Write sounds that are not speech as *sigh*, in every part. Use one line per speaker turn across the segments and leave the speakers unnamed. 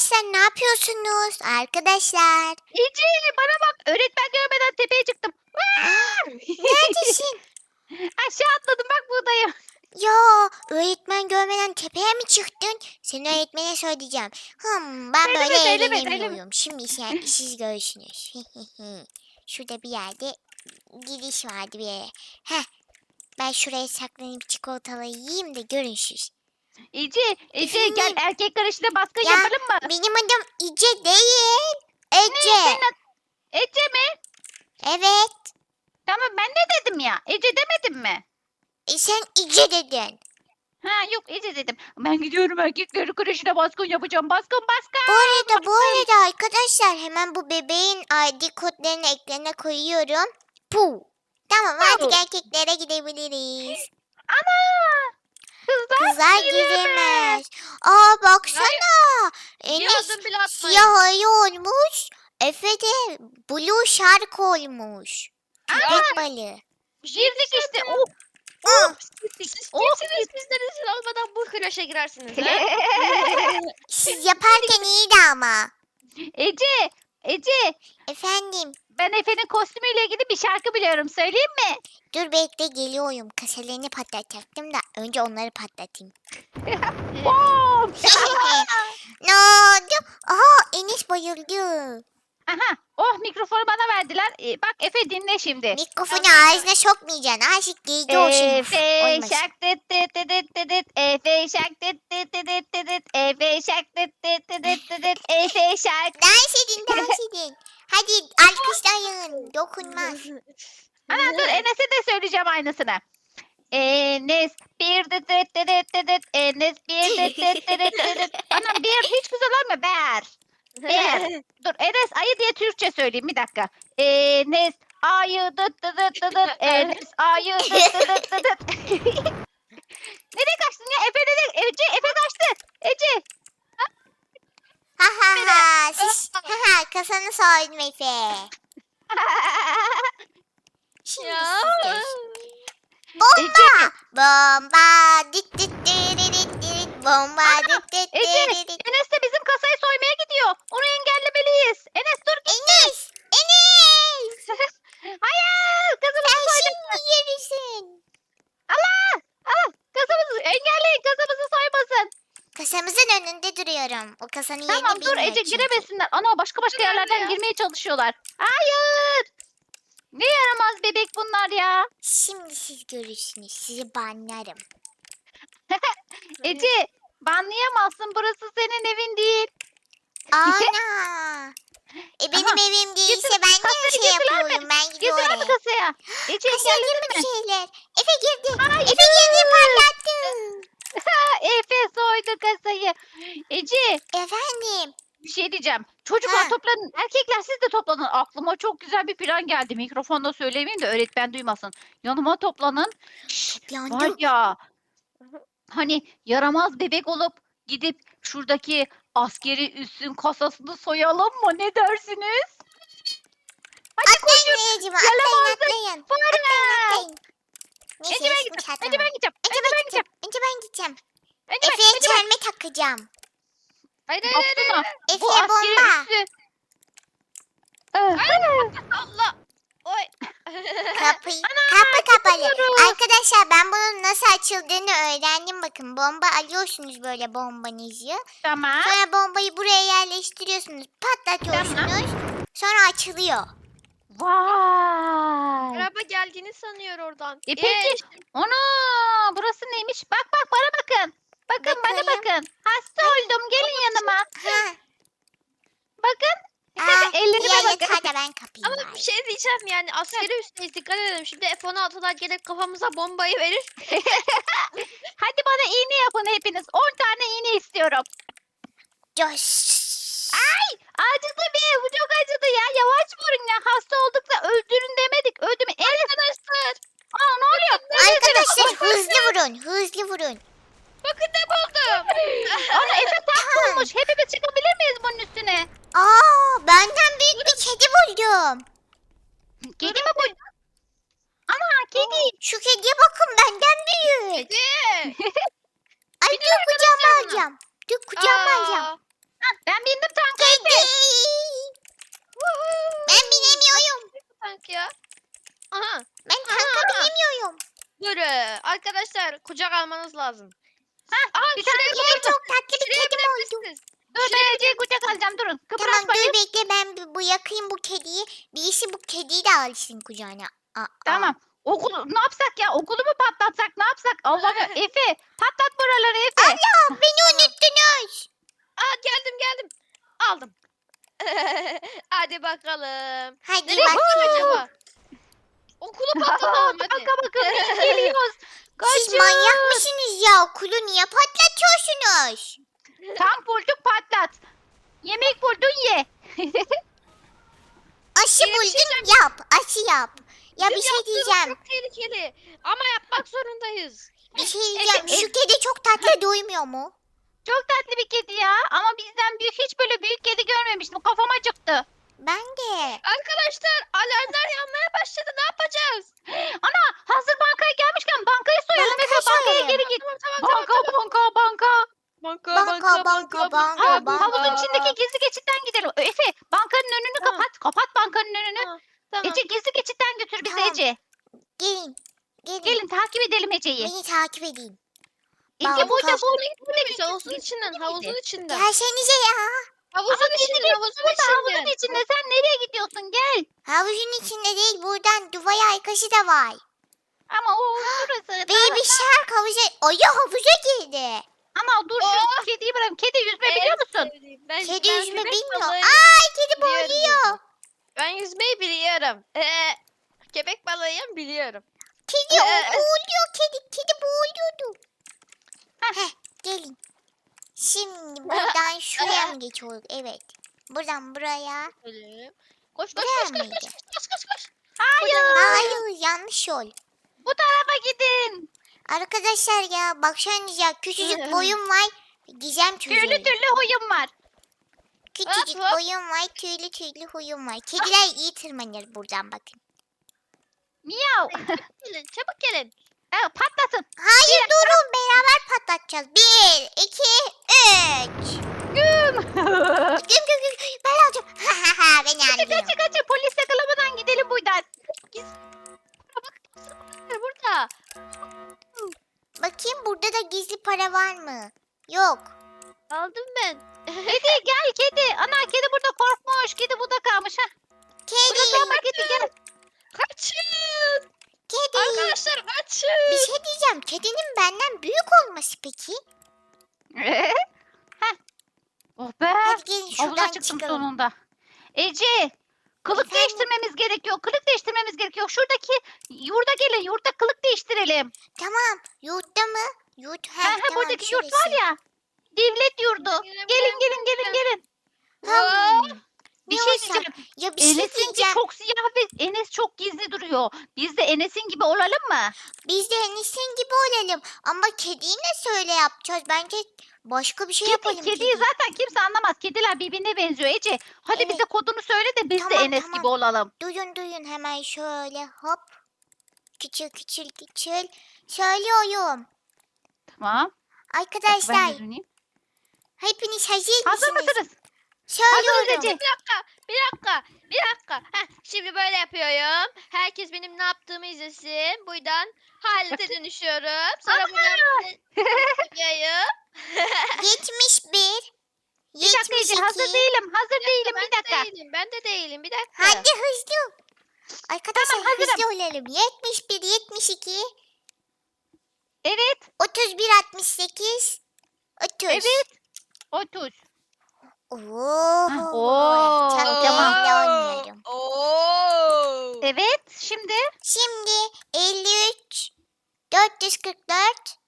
Arkadaşlar ne yapıyorsunuz? Arkadaşlar.
İyice bana bak. Öğretmen görmeden tepeye çıktım.
Neredesin? *laughs*
Aşağı atladım bak buradayım.
ya öğretmen görmeden tepeye mi çıktın? Seni öğretmene söyleyeceğim. Hmm, ben böyle
söyleme,
eğlenemiyorum. Şimdi *laughs* sen, siz görürsünüz. *laughs* Şurada bir yerde giriş vardı bir yere. Heh. Ben şuraya saklanıp çikolataları yiyeyim de görün siz.
İyice, İyice gel erkekler işine baskın
Ya,
yapalım mı?
Benim adım İce değil.
Ne,
Ece.
senin ad- Ece mi?
Evet.
Tamam ben ne dedim ya? Ece demedim mi?
E, sen İce dedin.
Ha yok Ece dedim. Ben gidiyorum erkeklerin kreşine baskın yapacağım. Baskın baskın.
Bu arada bu arada arkadaşlar hemen bu bebeğin ID kodlarını ekrana koyuyorum. Puh. Tamam artık erkeklere gidebiliriz.
Ana! Kızlar,
Kızlar
giremez.
Aa baksana. Enes
Yazın bile atmayın.
siyah ayı olmuş. Efe de blue shark olmuş. Köpek balığı.
Girdik işte. Oh,
Ah,
Siz
Oh,
kimsiniz bizden izin almadan bu kreşe girersiniz ha? *laughs*
siz yaparken iyiydi ama.
Ece, Ece.
Efendim
Ben Efe'nin kostümüyle ilgili bir şarkı biliyorum. Söyleyeyim mi?
dur bekle geliyorum. Kasalarını patlatacaktım da önce onları patlatayım. *laughs*
Bom! *laughs*
ne oldu? Aha Enes bayıldı.
Aha. Oh mikrofonu bana verdiler. Ee, bak Efe dinle şimdi.
Mikrofonu ağzına sokmayacaksın. Aşık giydi o şimdi.
Efe şak tıt tıt tıt tıt tıt tıt. Efe şak tıt tıt tıt tıt tıt tıt. Efe şak tıt tıt tıt tıt tıt tıt. Efe şak.
Dans edin dans edin. Hadi alkışlayın. Dokunmaz.
Ana dur Enes'e de söyleyeceğim aynısını. Enes bir tıt tıt tıt tıt tıt. Enes bir tıt tıt tıt tıt tıt. Anam bir hiç güzel olmuyor. Ber. Ber. *laughs* Dur Enes ayı diye Türkçe söyleyeyim bir dakika. Enes ayı dıt dıt dıt dıt dıt. *laughs* Enes ayı dıt dıt dıt dıt dıt. *laughs* Nereye kaçtın ya? Efe nereye? Ece Efe kaçtı. Ece.
Ha ha ha. Siz ha ha kasanı soydum Efe. Şimdi
ya.
siz de. Bomba. Bomba. Dit dit dit dit dit. Bomba. Dit dit
Ece
dit dit.
Enes de bizim kasayı soymaya gidiyor. Onu engellemeliyiz. Enes dur git.
Enes. Enes.
Hayır kızımızı
Sen
soydun.
şimdi yerisin.
Allah! Allah! Kızımızı engelleyin kızımızı soymasın.
Kasamızın önünde kasanın
Tamam
yerini
dur
bilmiyor
Ece
çünkü.
giremesinler. Ana başka başka
Dur anne
yerlerden girmeye çalışıyorlar. Hayır! Ne yaramaz bebek bunlar ya.
Şimdi siz görürsünüz. Sizi banlarım. *laughs*
Ece banlayamazsın burası senin evin değil.
Ana. *laughs* E benim
Aha,
evim değilse
getir,
ben niye
kasları
şey
getirler mi?
yapıyorum? Ben gidiyorum
mi
oraya.
kasaya? Ece
Kasaya
engelledin
girme
mi?
şeyler. Efe girdi.
Hayır.
Efe girdi parlattı. *laughs*
Efe soydu kasayı. Ece
Efendim.
bir şey diyeceğim. Çocuklar
Ha.
toplanın. Erkekler siz de toplanın. Aklıma çok güzel bir plan geldi. Mikrofonda söylemeyeyim de öğretmen duymasın. Yanıma toplanın. Var
Yandım.
ya hani yaramaz bebek olup gidip şuradaki askeri üssün kasasını soyalım mı? Ne dersiniz? Hadi koşun.
Ecim. Atlayın atlayın.
Fare.
Atlayın. Neyse
Önce ben gideceğim. Önce ben gideceğim.
Önce
ben gideceğim.
Önce ben gideceğim.
Önce ben.
Efe'ye
Önce ben.
çelme takacağım.
Hayır hayır hayır.
Bu
Efe'ye
askeri
bomba.
üssü. Ee,
Allah. Oy.
Kapıyı, *laughs* kapı kapalı.
kapatıyorum.
Arkadaşlar ben bunun nasıl açıldığını öğrendim. Bakın bomba alıyorsunuz böyle bombanızı.
Tamam.
Sonra bombayı buraya yerleştiriyorsunuz. Patlatıyorsunuz. Sonra açılıyor.
Vay.
Araba geldiğini sanıyor oradan.
E peki. Ana burası neymiş? Bak bak bana bakın. Bakın bana bakın. Hasta oldum. Gelin yanıma.
Ha.
Bakın.
Aa,
Ellerime
ya
bakın.
ben
Ama bir şey diyeceğim yani askeri üstteyiz dikkat edelim. Şimdi F-16'lar gelip kafamıza bombayı verir. *laughs*
Hadi bana iğne yapın hepiniz. 10 tane iğne istiyorum.
Coş.
Ay acıdı bir. Bu çok acıdı ya. Yavaş vurun ya. Hasta olduk da öldürün demedik. Öldü mü? Arkadaşlar. Aa ne oluyor?
Arkadaşlar hızlı vurun. Hızlı vurun.
Bakın ne buldum. *laughs*
Ana Efe tank bulmuş. Hepimiz çıkabilir miyiz bunun üstüne?
Aa, benden büyük bir kedi buldum.
Kedi mi bu? Ana kedi.
Şu kediye bakın benden büyük.
Kedi.
Ay dur kucağıma alacağım. Dur kucağıma alacağım.
Aa,
Ben bindim tanka
Kedi.
Efe.
Ben binemiyorum.
Sanki ya. Aha.
Ben tanka binemiyorum.
Böyle arkadaşlar kucak almanız lazım. Aha
bir tane
şuraya,
Ya çok tatlı bir
şuraya
kedim oldu.
binebilirsiniz.
Dur ben Ece'yi kucak alacağım durun.
Tamam
Kıpraşmayın.
dur bekle ben bu yakayım bu kediyi. Birisi bu kediyi de alsın kucağına. Aa,
Tamam. Okulu ne yapsak ya? Okulu mu patlatsak? Ne yapsak? Allah'ım Efe patlat buraları Efe.
Allah beni unuttunuz.
Aa geldim geldim. Aldım. hadi bakalım.
Hadi
Nereye
bak.
gidiyor acaba? Okulu patlatalım hadi.
Kanka bakın biz geliyoruz.
Siz manyak mısınız ya? Okulu niye patlatıyorsunuz?
Tank bulduk patlat. Yemek buldun ye. *laughs*
Aşı
Yeni bir şey
buldun yap. Aşı yap. Ya bir şey
yaptığımız
diyeceğim.
Çok tehlikeli. Ama yapmak zorundayız.
Bir şey diyeceğim. Şu kedi çok tatlı doymuyor mu?
Çok tatlı bir kedi ya. Ama bizden büyük hiç böyle büyük kedi görmemiştim. Kafam acıktı.
Ben de.
Arkadaşlar alarmlar yanmaya başladı. Ne yapacağız?
Ana hazır bankaya gelmişken bankayı soyalım
Bankayı
Efe. Bankaya
soyalım.
geri git.
Tamam tamam
Banka banka banka.
Banka
Banka, banka, banka,
Ha,
banka.
havuzun içindeki gizli geçitten gidelim. Efe bankanın önünü
Tamam.
kapat. Kapat bankanın önünü.
Tamam. Tamam.
Ece gizli geçitten götür bizi
Tamam.
Ece.
Gelin. Gelin.
Gelin takip edelim Ece'yi.
Beni takip edin.
Ece
Banka.
burada bu.
Bu ne güzel havuzun içinden havuzun içinden.
Gelsenize ya.
Havuzun
geç-
havuzun
Burada havuzun içinde sen nereye gidiyorsun gel.
Havuzun içinde değil buradan duvar arkası da var.
Ama o burası.
Baby Shark havuza... Ayı havuza girdi.
Ama dur şu
Oh!
kediyi bırak. Kedi yüzme biliyor musun?
Ben,
Kedi
ben
yüzme bilmiyor. Ay kedi boğuluyor.
Ben yüzmeyi biliyorum. Ee, köpek balığıyım biliyorum.
Kedi
Ee,
boğuluyor kedi. Kedi boğuluyordu.
Heh.
Heh gelin. Şimdi *laughs* buradan şuraya mı geçiyoruz? Evet. Buradan buraya.
Öyle. Koş koş
Buraya
koş koş
mıydı?
koş koş koş koş.
Hayır.
Hayır yanlış yol.
Bu tarafa gidin.
Arkadaşlar ya baksanıza küçücük *laughs* boyum var. Gizem
Türlü
çözüyor.
türlü huyum var.
Küçücük
Hop, hop.
boyum var, tüylü tüylü huyum var. Kediler iyi tırmanır buradan bakın.
Miyav. *laughs*
Gelin çabuk gelin.
Ha, patlatın.
Hayır durun beraber patlatacağız. Bir, iki, üç.
Güm. *laughs*
Güm güm güm. Ben alacağım. *laughs* Ha ha ha ben
kaçın
aldım.
kaçın kaçın. Polis yakalamadan gidelim buradan.
Burada.
Bakayım burada da gizli para var mı? Yok.
Aldım ben. *laughs*
Kedi gel kedi. Ana kedi burada korkmuş. Kedi burada kalmış. Ha. Burada
Kedi.
kalma kedi gel.
Kaçın.
Kedi.
Arkadaşlar kaçın.
Bir şey diyeceğim. Kedinin benden büyük olması peki?
Heh. Oh be.
Hadi gelin şuradan
çıktım
çıkalım.
sonunda. Ece. Kılık
Efendim?
değiştirmemiz gerekiyor. Kılık değiştirmemiz gerekiyor. Şuradaki yurda gelin. Yurda kılık değiştirelim.
Tamam. Yurtta mı? Yurt. Ha,
Ha,
tamam,
buradaki yurt var
şurası.
ya. Devlet yurdu.
Gelin,
Gelin
gelin,
gelin gelin gelin.
Tamam.
Bir şey diyeceğim.
Ya bir şey
Enes'inki
diyeceğim.
çok siyah ve Enes çok gizli duruyor. Biz de Enes'in gibi olalım mı?
Biz de Enes'in gibi olalım. Ama kediyi nasıl öyle yapacağız? Bence başka bir şey
Kedi,
yapalım.
kediyi
kedi.
zaten kimse anlamaz. Kediler birbirine benziyor Ece. Hadi
Evet.
bize kodunu söyle de biz de
Tamam,
Enes
tamam.
gibi olalım.
Duyun duyun hemen şöyle hop. Küçül küçül küçül. Söylüyorum.
Tamam. Ben
Arkadaşlar
de döneyim.
hepiniz hazır,
Hazır
mısınız?
mısınız?
Söylüyorum.
Hazırız Ece.
Bir dakika, bir dakika, bir dakika. Heh, şimdi böyle yapıyorum. Herkes benim ne yaptığımı izlesin. Buradan halete dönüşüyorum. Sonra buradan *laughs* yapıyorum.
71.
Bir dakika Ece hazır
72.
değilim. Hazır değilim.
ben
Bir dakika.
de değilim, ben de değilim. Bir dakika.
Hadi hızlı. Arkadaşlar
Tamam, hazırım.
hızlı olalım. 71, 72,
Evet.
31, 68, 30.
Evet. 30.
Oo.
oo,
oynuyorum.
Oo.
Evet. Şimdi
Şimdi 53, 444,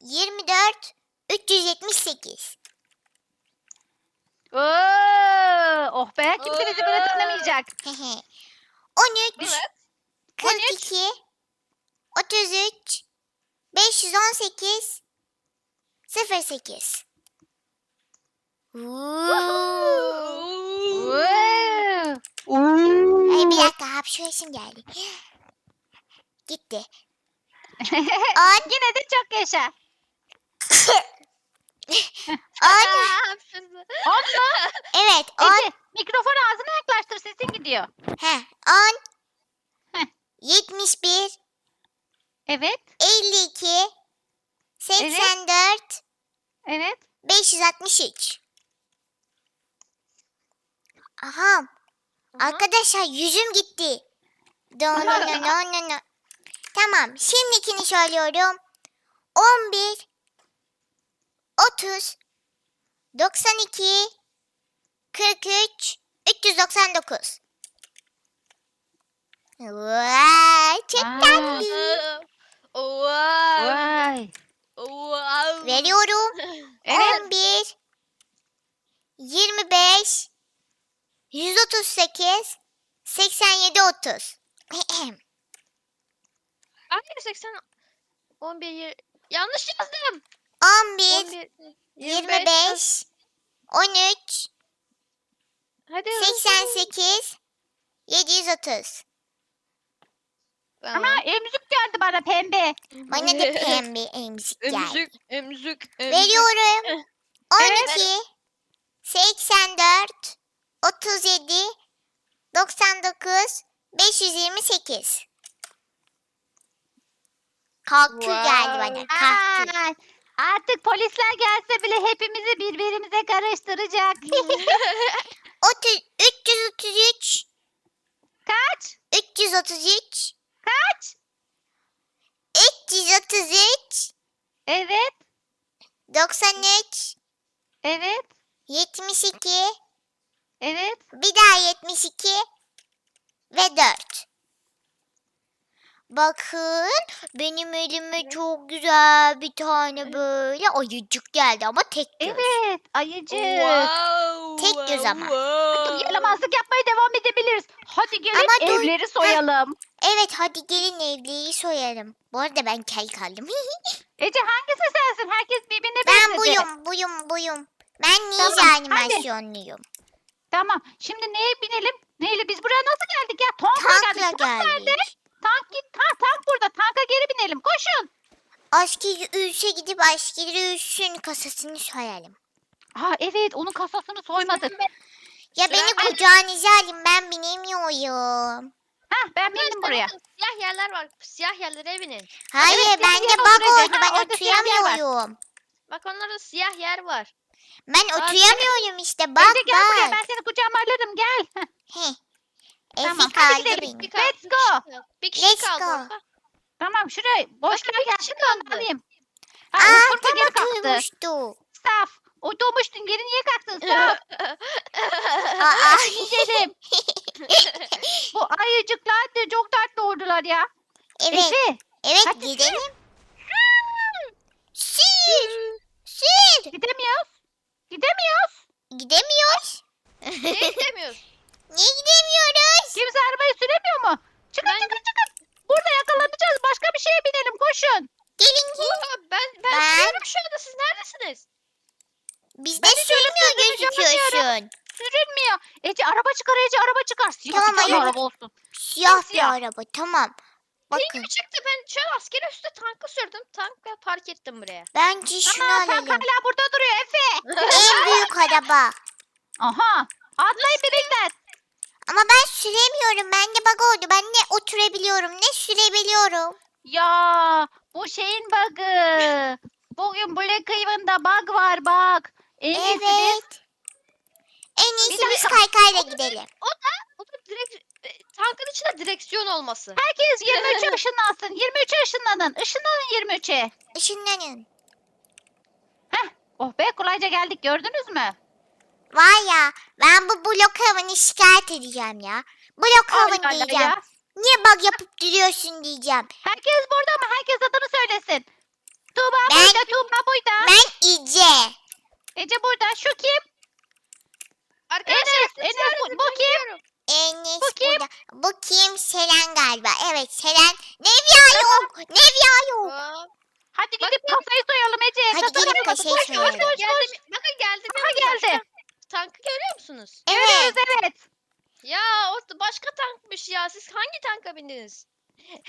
24, 378.
Oo, oh be kimse bizi böyle tanımayacak.
13,
Evet.
42, 33, 518, 08. Oo.
Oo.
Ay bir dakika hapşuresim geldi. *gasps* Gitti. *laughs* On,
Yine de çok yaşa. *laughs* *laughs*
On.
Mu?
Evet on.
Ece mikrofonu ağzına yaklaştır sesin gidiyor.
Heh, on.
Heh.
71.
Evet.
52. 84.
Evet.
563. Aha. Arkadaşlar yüzüm gitti. No, no, no, no, no, no. Tamam. Şimdikini söylüyorum. 11 30 92 43 399 Vay, çok
Aa.
tatlı.
Wow.
Vay.
Wow.
Veriyorum. *laughs*
Evet.
11 25 138 87 30
Hayır 80 11 yir- yanlış yazdım.
11
11
25 13
Hadi hızlı.
88 730
Ama emzik geldi bana pembe.
Bana da *laughs* pembe emzik geldi.
Emzik, emzik, emzik.
Veriyorum.
Evet.
12 84 37 99 528 Kalkı geldi bana. Kalktı.
Artık polisler gelse bile hepimizi birbirimize karıştıracak. *laughs*
30, 333
Kaç?
333
Kaç?
333
Evet.
93
Evet.
72
Evet.
bir daha 72 ve 4. Bakın benim elime çok güzel bir tane böyle ayıcık geldi ama tek göz.
Evet. Ayıcık.
Wow.
Tek göz ama.
wow.
Yalamazlık yapmaya devam edebiliriz. Hadi gelin
Ama dur.
evleri soyalım.
Evet hadi gelin evliyi soyalım. Bu arada ben kel kaldım. *laughs*
Ece hangisi sensin? Herkes birbirine
ben
benzedi.
buyum buyum buyum. Ben ninja
Tamam, hadi. Tamam. Şimdi neye binelim? Neyle? Biz buraya nasıl geldik ya? Tankla geldik.
Tankla
Tank nerede?
geldik.
Tank git. Ha, tank burada. Tanka geri binelim. Koşun.
Askeri üsse gidip askeri üssün kasasını soyalım.
Ha evet onun kasasını soymadık.
Ya beni
ben-
kucağınıza alın ben binemiyorum.
Ha ben bindim buraya.
Siyah yerler var. Siyah yerlere binin.
Hayır
Evet,
bende bug oldu ben oturamıyorum.
Bak onlarda siyah yer var.
Ben
Aa,
oturamıyorum işte bug
Ece gel buraya ben seni kucağıma alırım gel. Heh,
Heh.
Tamam, hadi gidelim.
beni.
Bir kaldı,
Let's
bir
go.
kaldı. Bir kişi
Let's
kaldı
go.
orada.
tamam şuraya boşluğa
bir
gelsin de onu alayım. Ha
Aa
geri
tam
kalktı.
oturmuştu.
Saf. Oturmuştun geri niye kalktın Saf?
Aa. *laughs*
Gidelim. Bu ayıcıklar da çok tatlı oldular ya.
evet
Efe
evet
hadi
gidelim. Sür sür.
gidemiyoruz. Gidemiyoruz.
Gidemiyoruz.
Niye gidemiyoruz? *laughs*
Niye gidemiyoruz?
Kimse arabayı süremiyor mu? Çıkın
Ben-
çıkın çıkın. Burada yakalanacağız. Başka bir şeye binelim. Koşun.
Gelin gelin.
Aa, ben ben,
Ben-
sürüyorum şu anda. Siz neredesiniz?
Hiç öyle
sürmüyor gözüküyorsun.
Sürünmüyor. Ece araba çıkar Ece araba çıkar. Siyah
Tamam,
bir tane
hayır.
araba olsun.
Siyah bir
Siyah.
araba tamam.
Benim
Bakın
gibi çıktı. Ben şu an askeri üstü tankı sürdüm. Tankla park ettim buraya.
bence şunu
Ama tank
alalım.
hala burada duruyor Efe. *laughs*
en büyük araba.
Aha. Atlayın bebekler.
Ama ben süremiyorum. Bende bug oldu. Ben ne oturabiliyorum ne sürebiliyorum.
Ya bu şeyin bug'ı. Bugün Black Haven'da bug var bak. En iyisi biz
Evet. En iyisi
Bir
biz
dakika.
kaykayla gidelim.
O da o da direkt tankın içinde direksiyon olması.
herkes 23'e ışınlansın. 23'e ışınlanın. Işınlanın 23'e.
Işınlanın.
Oh be kolayca geldik gördünüz mü?
Var ya ben bu blok havanı şikayet edeceğim ya. Blok
Allah
havan
Allah
diyeceğim.
ya.
Niye bug yapıp duruyorsun diyeceğim.
Herkes burada mı? Herkes adını söylesin. Tuğba
Ben-
burada, Tuğba burada.
Ben İce.
Ece burada. Şu kim?
Arkadaşlar
Enes, Enes, bu- bu kim?
Enes
Bu kim?
burada. Bu kim? Selen galiba. Evet Selen. Nevya yok. Nevya yok.
Aa,
Hadi gidip kasayı soyalım Ece.
Hadi
Kasayı
gidip
soyalım.
kasayı
Koş,
soyalım.
Koş koş.
Bakın geldim.
Aha
yanınıza.
geldi.
Tankı görüyor musunuz?
Evet.
Evet evet.
Ya o da başka tankmış ya. Siz hangi tanka bindiniz? *laughs*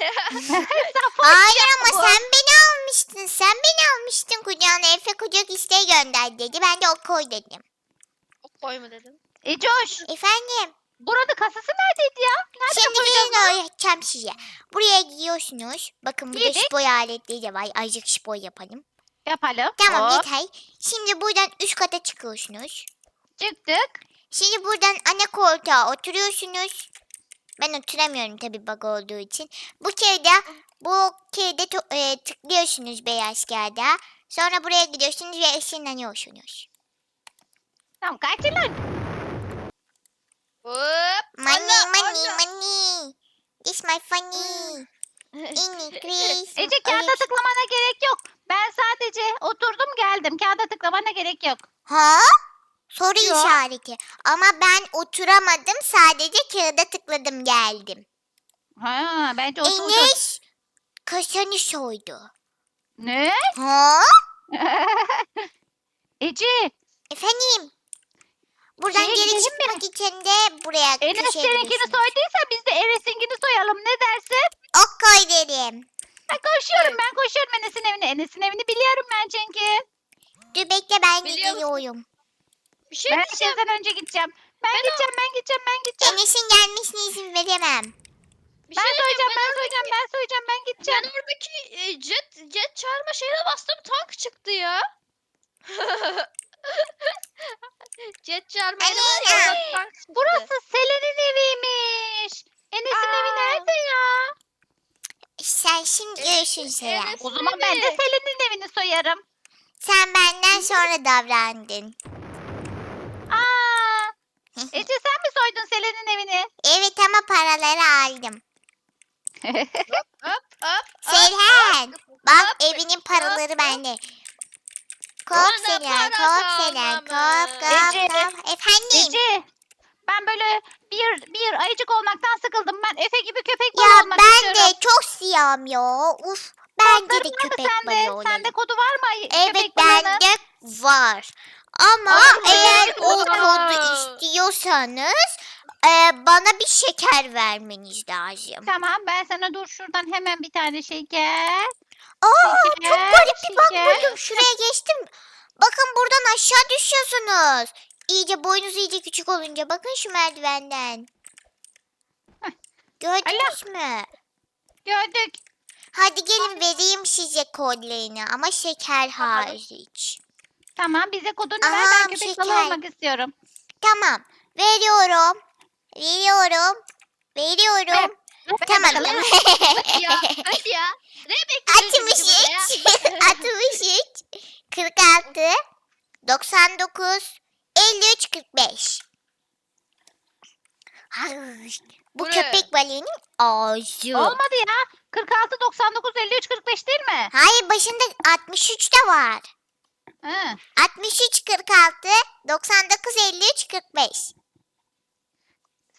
Hayır ama
bu.
sen beni almıştın. Sen beni almıştın kucağına. Efe kucak isteği gönder dedi. Ben de o koy dedim.
Koyma dedim.
Ecoş
Efendim.
Buranın kasası neredeydi ya? Nerede
Şimdi gelin öğreteceğim size. Buraya giyiyorsunuz. Bakın burada
Giydik.
spor aletleri de var. Azıcık spor yapalım.
Yapalım.
Tamam
Hop,
yeter. Şimdi buradan üst kata çıkıyorsunuz.
Çıktık.
Şimdi buradan ana koltuğa oturuyorsunuz. Ben oturamıyorum tabi bug olduğu için. Bu kere bu kere to- e, tıklıyorsunuz beyaz kağıda. Sonra buraya gidiyorsunuz ve ışınlanıyorsunuz.
Tamam kaçın lan.
Hop.
Money
Allah,
money
Allah.
money. This my funny. *laughs* In Chris.
Ece kağıda tıklamana gerek yok. Ben sadece oturdum geldim. Kağıda tıklamana gerek yok.
Ha? Soru
Yok.
işareti. Ama ben oturamadım. Sadece kağıda tıkladım geldim.
Ha bence oturdum.
Enes kaşanı soydu.
Ne?
Ha? *laughs*
Ece
Efendim? Buradan
Şeye
geri
gidelim
çıkmak için de buraya
Enes seninkini
gidiyorsunuz.
soyduysa biz de Enes'inkini soyalım. Ne dersin?
Ok koy derim.
Ben koşuyorum ben koşuyorum Enes'in evine. Enes'in evini biliyorum ben çünkü.
Dur bekle ben
Biliyor musun?
geliyorum.
Bir şey
Ben
diyeceğim.
herkesten önce gideceğim. Ben gideceğim ben gideceğim ben gideceğim.
Enes'in gelmesine izin veremem.
Bir
Ben
şey diyeceğim.
soyacağım ben soyacağım ben soyacağım ben
Ben
gideceğim.
oradaki e, jet, jet çağırma şeyine bastım tank çıktı ya. *laughs* jet tank çıktı.
Burası Selen'in eviymiş. Enes'in evi nerede ya?
Sen şimdi görürsün Seren.
Enes-
O zaman ben de
Evet.
Selen'in evini soyarım.
Sen benden sonra davrandın.
Aa, Ece sen mi soydun Selen'in evini?
Evet ama paraları aldım. *laughs*
Hop hop hop.
Selen. Bak evinin paraları bende. Kop
Bana
Selen,
para
kop Selen, kop, kop,
Ece.
kop. Efendim?
Ece ben böyle bir bir ayıcık olmaktan sıkıldım. Ben Efe gibi köpek
Ya
balığı olmak
ben
istiyorum.
de çok siyahım ya. Uf. Bence
Kodları
de
mı
köpek
sende?
balığı olayım.
Sende kodu var mı
Evet
köpek balığının?
bende var. Ama
Ama
eğer o kodu istiyorsanız e, bana bir şeker vermeniz lazım.
Tamam ben sana dur şuradan hemen bir tane şeker.
Aa çok garip bir bak
şeker.
buldum. Şuraya geçtim. Bakın buradan aşağı düşüyorsunuz. İyice boynuz iyice küçük olunca bakın şu merdivenden.
Heh.
Gördünüz mü?
Gördük.
Hadi gelin vereyim size kodlarını ama şeker hariç.
Tamam bize kodunu ver
Aha,
ben köpek
şeker.
balığı olmak istiyorum.
Tamam. Veriyorum. Veriyorum. Veriyorum.
Ver
Tamam.
bakalım. *laughs*
Hadi ya. Hadi ya. Ne bekliyorsun bizi burada ya?
63 63 46 99 53 45 Ay, Bu
Bu ne?
köpek balığının ağzı.
Olmadı ya. 46, 99, 53, 45 değil mi?
Hayır başında 63 de var.
Hı.
63 46 99 53 45.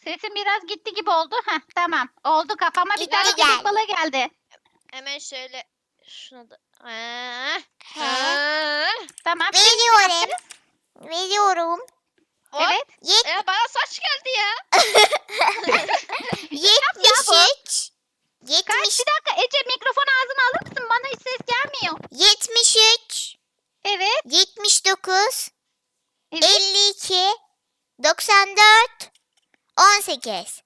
Sesim biraz gitti gibi oldu. Heh, tamam. Oldu kafama bir
Gitti
tane
geldi.
köpek balığı geldi.
Hemen şöyle şunu da.
He.
aa.
Tamam.
Veriyorum. Veriyorum.
Hop.
Evet.
Yet,
E, bana saç geldi ya. *laughs*
73
Kaç
70
bir dakika Ece mikrofonu ağzına alır mısın? Bana hiç ses gelmiyor.
73
Evet.
79
Evet.
52 94 18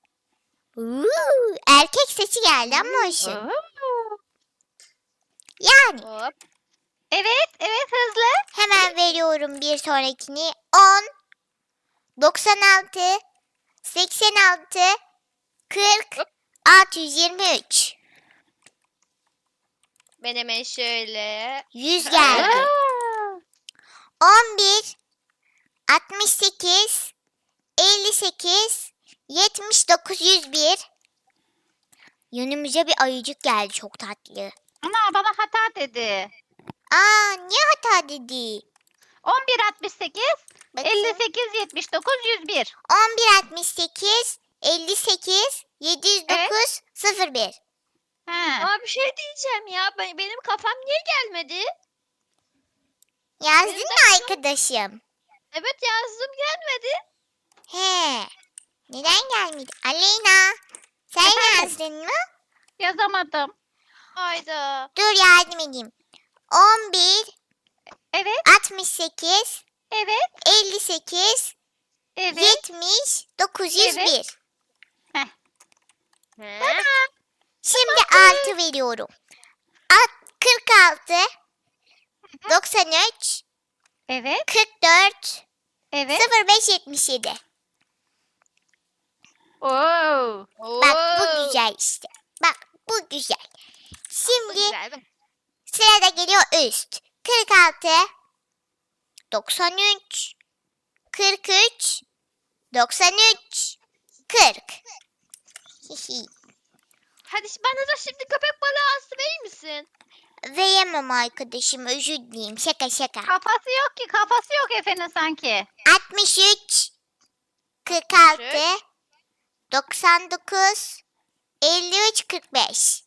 Uuu, erkek sesi geldi ama hoşum. Yani
Hop.
Evet. Evet hızlı.
hemen veriyorum bir sonrakini. 10 96 86 40
Hop.
623
Ben hemen şöyle.
100 geldi.
Aa.
11 68 58 79 101 Yönümüze bir ayıcık geldi çok tatlı.
Ana bana hata dedi.
Aa niye hata dedi?
11, 68,
Bakın.
58, 79, 101.
11 68 58 709 01
Ha.
Ama bir şey diyeceğim ya. Ben, benim kafam niye gelmedi?
Yazdın mı arkadaşım?
Evet yazdım gelmedi.
He. Neden gelmedi? Aleyna sen
Efendim?
yazdın mı?
Yazamadım.
Hayda.
Dur yardım edeyim. 11,
Evet,
68,
evet,
58,
evet.
70, 901.
He?
Şimdi 6 veriyorum. At 46, 93,
Evet,
44,
evet.
05, 77.
Oo.
Bak bu
Oo.
güzel işte. Bak bu güzel.
Bu
Şimdi
güzel.
sırada geliyor üst. 46, 93, 43, 93, 40. Hihi.
Hadi şi- bana da şimdi köpek balığı ağzı verir misin?
Veremem arkadaşım özür dileyim. Şaka şaka.
Kafası yok ki, kafası yok Efe'nin sanki.
63, 46, 99, 53, 45.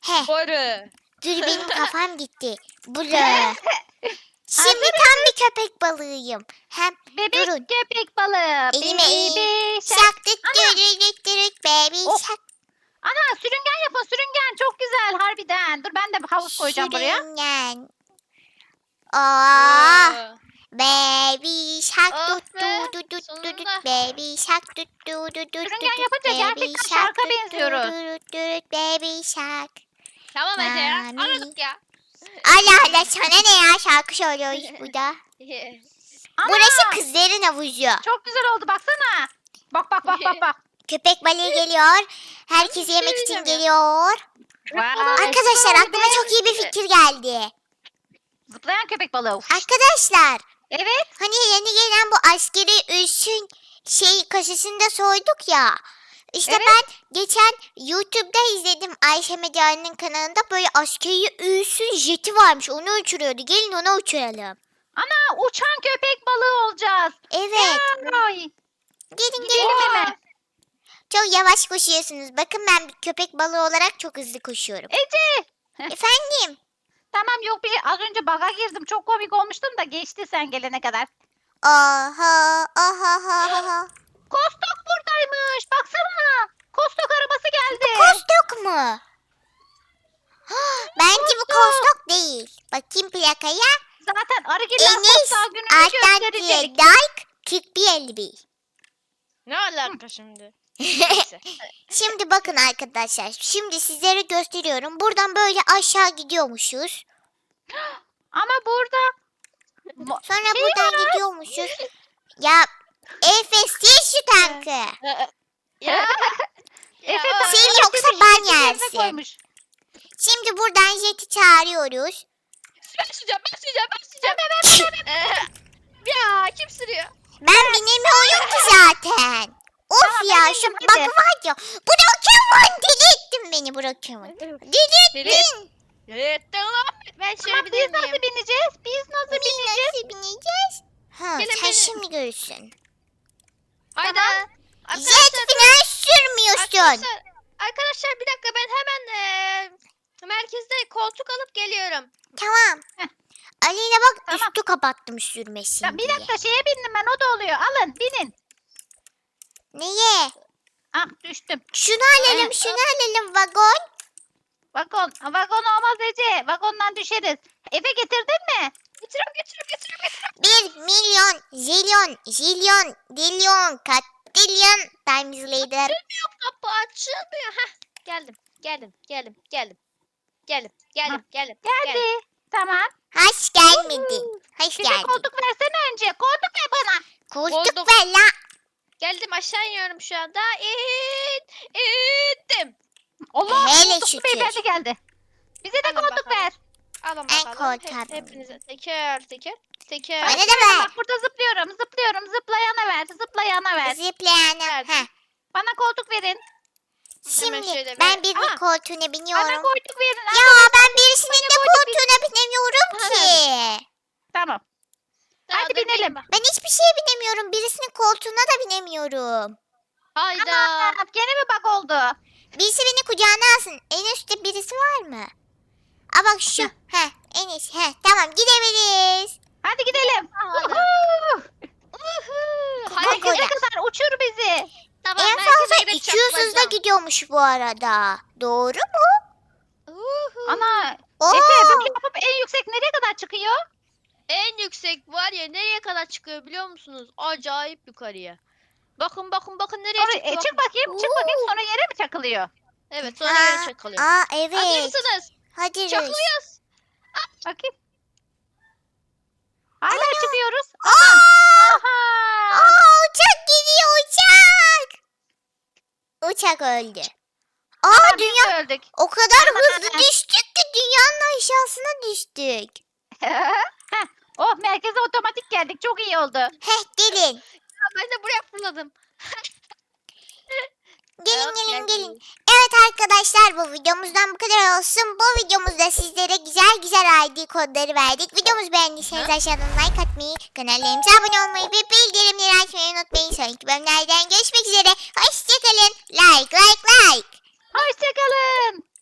He,
Boru.
dur benim *laughs* kafam gitti. Bula. *laughs* Şimdi tam bir köpek balığıyım. Hem
Bebek
Durun.
köpek balığı.
Elime iyi.
Baby shark.
şak düt dürü düt dürüt baby
Of,
şak
Ana sürüngen yapın sürüngen. Çok güzel harbiden. Dur ben de havuz koyacağım buraya.
sürüngen. Aa,
Oo.
Baby şak
Oh
düt
be,
dü düt
sonunda.
baby şak düt dü dü düt
Sürüngen yapınca
baby
gerçekten
şak
şarka
düt dü
benziyoruz.
baby şak.
Tamam Ece ya.
Mami.
Anladık ya.
Allah Allah sana ne ya şarkı söylüyoruz burada.
Ana,
Burası kızların havuzu.
Çok güzel oldu baksana. Bak bak bak bak bak.
Köpek balığı geliyor. Herkes
şey
yemek için geliyor.
Vay.
Arkadaşlar aklıma çok iyi bir fikir geldi.
Zıplayan köpek balığı.
Arkadaşlar
Evet.
hani yeni gelen bu askeri üssün şey kasasında soyduk ya. İşte
Evet.
ben geçen YouTube'da izledim Ayşe Medya'nın kanalında böyle askeri üssün jeti varmış. Onu uçuruyordu. Gelin onu uçuralım.
Ana uçan köpek balığı olacağız.
Evet.
Ay.
Gelin gelin.
Gidelim hemen.
Çok yavaş koşuyorsunuz. Bakın ben bir köpek balığı olarak çok hızlı koşuyorum.
Ece.
Efendim?
Tamam yok bir şey. Az önce baga girdim. Çok komik olmuştum da geçti sen gelene kadar.
Aha aha aha aha.
Kostok buradaymış. Baksana. Kostok arabası geldi.
Kostok mu? Bence bu kostok değil. Bakayım plakaya.
Zaten Arıgiller
Enis
Kostok gününü gösterecek.
Atlantik Dark 41
Ne alaka şimdi? Neyse. *laughs*
Şimdi bakın arkadaşlar. Şimdi sizlere gösteriyorum. Buradan böyle aşağı gidiyormuşuz. *gasps*
Ama burada
Sonra
Şey
buradan
var.
gidiyormuşuz. Ya değil şu tankı.
ya. *laughs*
Efe
Ya,
Sil
getirmiş,
yoksa
yerine
yersin.
koymuş.
Şimdi buradan jeti çağırıyoruz.
Ben süreceğim, ben süreceğim, ben süreceğim. Ee, ya kim sürüyor?
Ben binemiyorum ki zaten. Of
Tamam,
ya
bindim,
şu
hadi.
bak var ya. Bırakın deli ettin beni bırakın. Deli
Deli
ettin.
Evet tamam. Ben şöyle
Tamam
bir
biz nasıl
deneyeyim.
bineceğiz? Biz nasıl
Biz
bineceğiz?
nasıl bineceğiz? Ha,
Gelin,
sen
gelin.
şimdi görürsün.
Aynen.
Jet
Arkadaşlar,
sürmüyorsun.
arkadaşlar, arkadaşlar bir dakika ben hemen eee merkezde koltuk alıp geliyorum.
Tamam.
Heh.
Bak
Tamam.
üstü kapattım sürmesin
Ya bir
diye.
dakika şeye bindim ben o da oluyor. Alın binin.
Neye?
Ah düştüm.
Şunu alalım şunu alalım vagon.
Vagon. Vagon olmaz Ece. Vagondan düşeriz. Eve getirdin mi?
Getiriyorum getiriyorum getiriyorum getiriyorum.
Bir milyon, zilyon, jilyon, dilyon, katilyon times later.
Açılmıyor kapı açılmıyor. Heh geldim geldim geldim geldim. Geldim geldim geldim.
Geldi. Tamam.
Hoş gelmedin. Hoş
Bize
geldin.
koltuk versene önce. Koltuk ver bana.
Koltuk
Koltuk.
ver la.
Geldim aşağı iniyorum şu anda. İt, ittim.
Allah
Hele
koltuklu
şükür.
beyefendi geldi. Bize de
Alın
koltuk
bakalım.
ver.
Alın
En
bakalım. Hep,
bindim.
hepinize teker teker. Teker.
Bana da ver.
Bak burada zıplıyorum. Zıplıyorum. Zıplayana ver. Zıplayana ver.
Zıplayanım.
Verdim.
Heh.
Bana koltuk verin.
Şimdi ben
bir-
birinin
Aa,
koltuğuna
Bana
biniyorum.
koltuk verin.
Ya ben birisinin de
koltuk
koltuğuna binemiyorum ki.
Tamam.
Daha
Hadi binelim.
Ben hiçbir şeye binemiyorum. Birisinin koltuğuna da binemiyorum.
Hayda.
Anam gene mi bak oldu?
Birisi beni kucağına alsın. En üstte birisi var mı? Aa bak şu. Heh, en üst. Heh, tamam gidebiliriz.
Hadi gidelim. Uhu.
Uhu.
Bak
Hareket
orada.
Ne kadar uçur bizi.
Tamam,
en fazla
göre
200 hızla
çaprazım.
çıkıyormuş bu arada. Doğru mu?
Uhu.
Ana
Oo,
Efe böyle yapıp en yüksek nereye kadar çıkıyor?
En yüksek var ya nereye kadar çıkıyor biliyor musunuz? Acayip yukarıya. Bakın bakın bakın nereye
Sonra,
çıktı.
e, çık bakayım çık bakayım sonra yere mi çakılıyor?
Evet sonra
Aa,
yere çakılıyor.
Aa
Hazır
evet.
mısınız?
Hadi.
Çakılıyoruz.
Bakayım. Hala çıkıyoruz.
Aa,
Aha.
aa, uçak gidiyor uçak. Uçak öldü. Aa dünya
Biz de öldük.
o kadar hızlı düştük ki dünyanın aşağısına düştük. *laughs*
Oh merkeze otomatik geldik. Çok iyi oldu.
Heh gelin.
Ben de buraya fırladım. *laughs*
Gelin gelin gelin. Evet arkadaşlar bu videomuzdan bu kadar olsun. Bu videomuzda sizlere güzel güzel ID kodları verdik. Videomuzu beğendiyseniz aşağıdan like atmayı, kanallarımıza abone olmayı ve bildirimleri açmayı unutmayın. Sonraki bölümlerden görüşmek üzere. Hoşçakalın. Like like like.
Hoşçakalın.